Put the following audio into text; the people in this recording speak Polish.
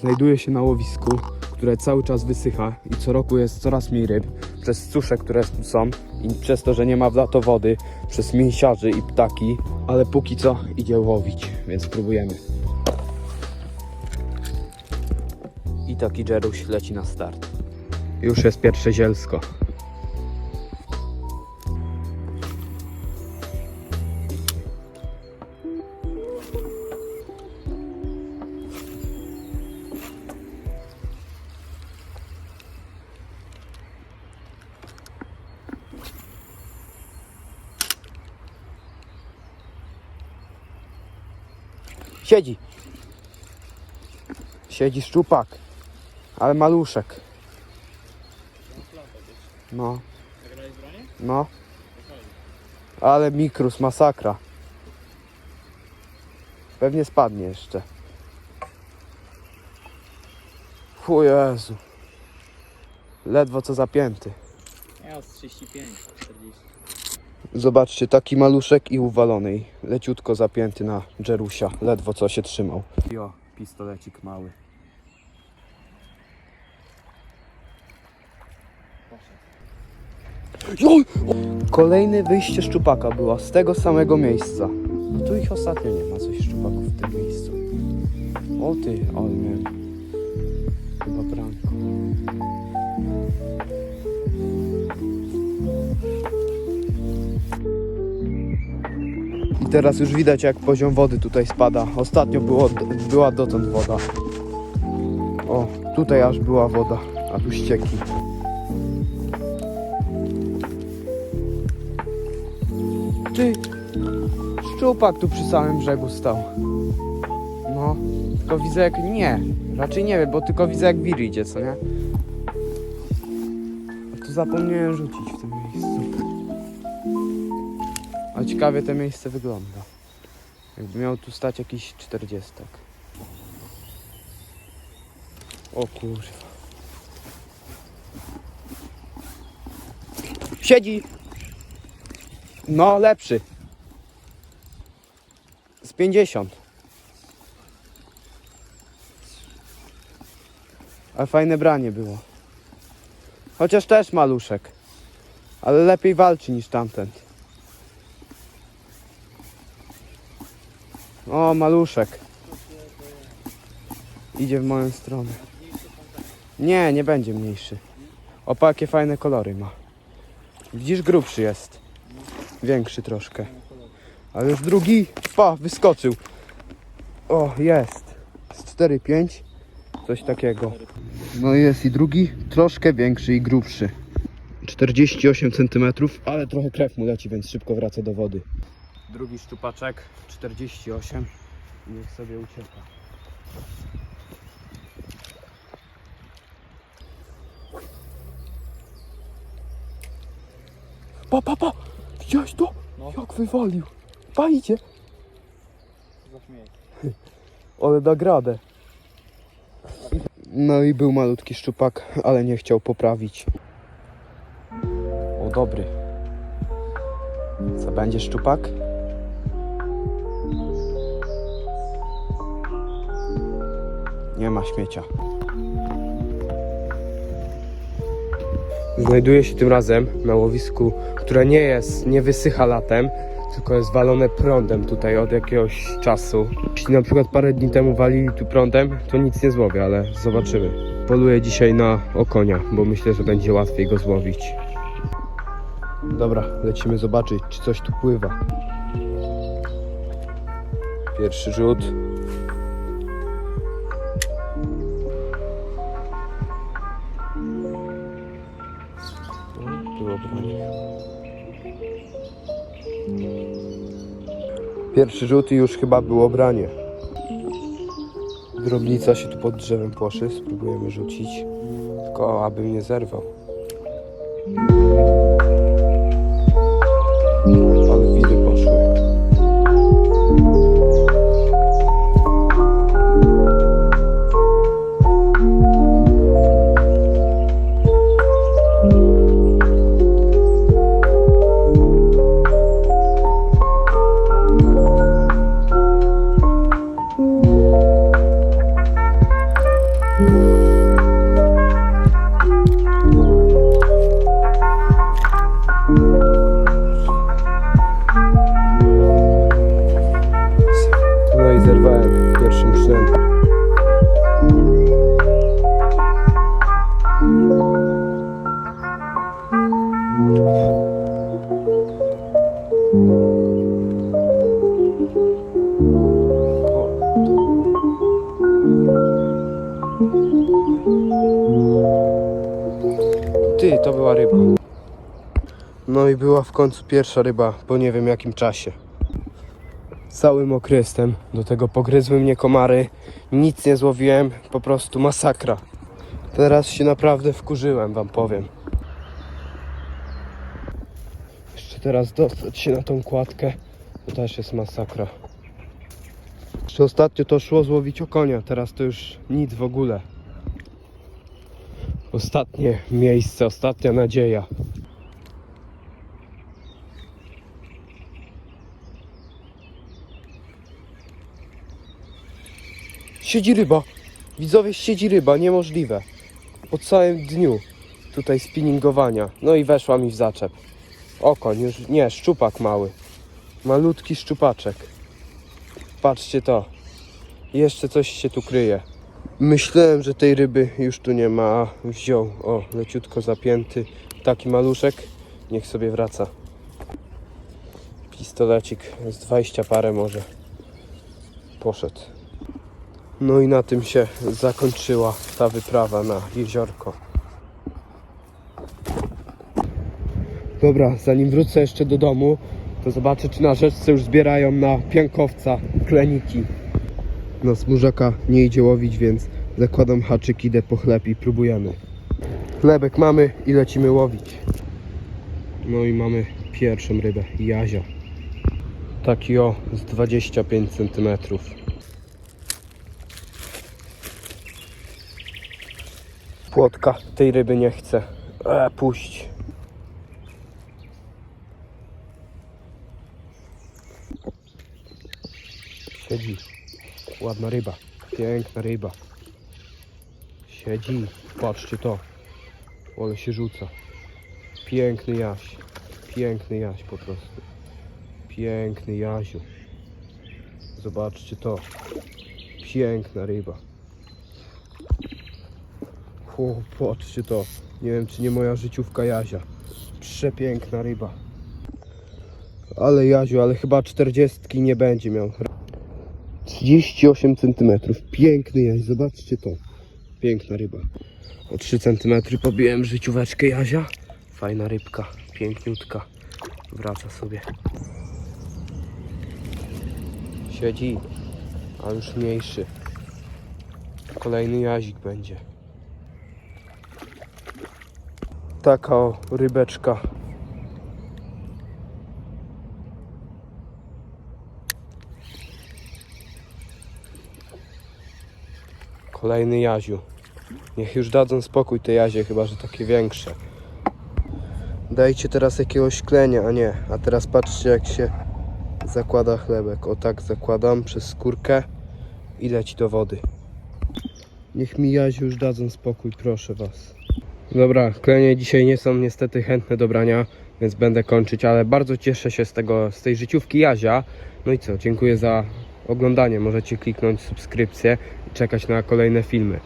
Znajduję się na łowisku, które cały czas wysycha i co roku jest coraz mniej ryb przez susze, które tu są i przez to, że nie ma w lato wody, przez mięsiarzy i ptaki, ale póki co idzie łowić, więc spróbujemy. I taki Jeruś leci na start. Już jest pierwsze zielsko. Siedzi. Siedzi szczupak. Ale maluszek. No. No. Ale mikrus, masakra. Pewnie spadnie jeszcze. O Jezu. Ledwo co zapięty. Ja z 35, 40. Zobaczcie, taki maluszek i uwalony. Leciutko zapięty na Jerusia. Ledwo co się trzymał. Jo, pistolecik mały. Kolejne wyjście szczupaka było z tego samego miejsca. No tu ich ostatnio nie ma coś szczupaków w tym miejscu. O ty, ale miałem chyba branko. Teraz już widać jak poziom wody tutaj spada. Ostatnio było, była dotąd woda. O, tutaj aż była woda, a tu ścieki. Ty, szczupak tu przy samym brzegu stał. No, tylko widzę jak... Nie, raczej nie wiem, bo tylko widzę jak wir idzie, co nie? A tu zapomniałem rzucić w tym ciekawie to miejsce wygląda. Jakby miał tu stać jakiś 40. O kurwa. Siedzi! No, lepszy. Z 50. Ale fajne branie było. Chociaż też maluszek. Ale lepiej walczy niż tamten. O, maluszek. Idzie w moją stronę. Nie, nie będzie mniejszy. Opa, jakie fajne kolory ma. Widzisz, grubszy jest. Większy troszkę. Ale już drugi, pa, wyskoczył. O, jest. Z 4-5. Coś takiego. No jest i drugi, troszkę większy i grubszy. 48 cm, ale trochę krew mu leci, więc szybko wraca do wody. Drugi szczupaczek, 48. I Niech sobie ucieka. Pa, pa, pa! Widziałeś to? No. Jak wywalił. Pa, idzie. Zaśmieję. Ale da gradę. No i był malutki szczupak, ale nie chciał poprawić. O, dobry. Co będzie szczupak? Nie ma śmiecia. Znajduję się tym razem na łowisku, które nie jest, nie wysycha latem, tylko jest walone prądem tutaj od jakiegoś czasu. Jeśli na przykład parę dni temu walili tu prądem, to nic nie złowię, ale zobaczymy. Poluję dzisiaj na okonia, bo myślę, że będzie łatwiej go złowić. Dobra, lecimy zobaczyć, czy coś tu pływa. Pierwszy rzut. Pierwszy rzut i już chyba było branie. Drobnica się tu pod drzewem płoszy, spróbujemy rzucić. Tylko abym nie zerwał. Ty, to była ryba. No i była w końcu pierwsza ryba, po nie wiem jakim czasie. Całym okresem, do tego pogryzły mnie komary, nic nie złowiłem, po prostu masakra. Teraz się naprawdę wkurzyłem, wam powiem. Teraz dostać się na tą kładkę, to też jest masakra. Jeszcze ostatnio to szło złowić okonia, teraz to już nic w ogóle. Ostatnie miejsce, ostatnia nadzieja. Siedzi ryba. Widzowie, siedzi ryba, niemożliwe. Po całym dniu tutaj spinningowania. No i weszła mi w zaczep. Okoń, już nie, szczupak mały. Malutki szczupaczek. Patrzcie to. Jeszcze coś się tu kryje. Myślałem, że tej ryby już tu nie ma. a Wziął, o, leciutko zapięty. Taki maluszek. Niech sobie wraca. Pistolecik z 20 parę może. Poszedł. No i na tym się zakończyła ta wyprawa na jeziorko. Dobra, zanim wrócę jeszcze do domu, to zobaczę, czy na rzeczce już zbierają na piankowca kleniki. No, smużaka nie idzie łowić, więc zakładam haczyk, idę po chleb i próbujemy. Chlebek mamy i lecimy łowić. No i mamy pierwszą rybę, jazia. Taki o, z 25 centymetrów. Płotka tej ryby nie chce. E, puść. Siedzi. Ładna ryba. Piękna ryba. Siedzi. Patrzcie to. Ale się rzuca. Piękny jaś. Piękny jaś po prostu. Piękny jaziu. Zobaczcie to. Piękna ryba. O, patrzcie to. Nie wiem, czy nie moja życiówka Jazia. Przepiękna ryba. Ale Jaziu, ale chyba 40 nie będzie miał. 38 cm. Piękny Jaś, zobaczcie to. Piękna ryba. O 3 cm pobiłem życióweczkę Jazia. Fajna rybka, piękniutka. Wraca sobie. Siedzi, a już mniejszy. Kolejny jazik będzie. Taka o rybeczka. Kolejny jaziu. Niech już dadzą spokój te jazie, chyba że takie większe. Dajcie teraz jakiegoś klenia, a nie. A teraz patrzcie jak się zakłada chlebek. O tak zakładam przez skórkę i leci do wody. Niech mi jaziu już dadzą spokój, proszę was. Dobra, klenie dzisiaj nie są niestety chętne do brania, więc będę kończyć, ale bardzo cieszę się z tego, z tej życiówki Jazia. No i co, dziękuję za oglądanie. Możecie kliknąć subskrypcję i czekać na kolejne filmy.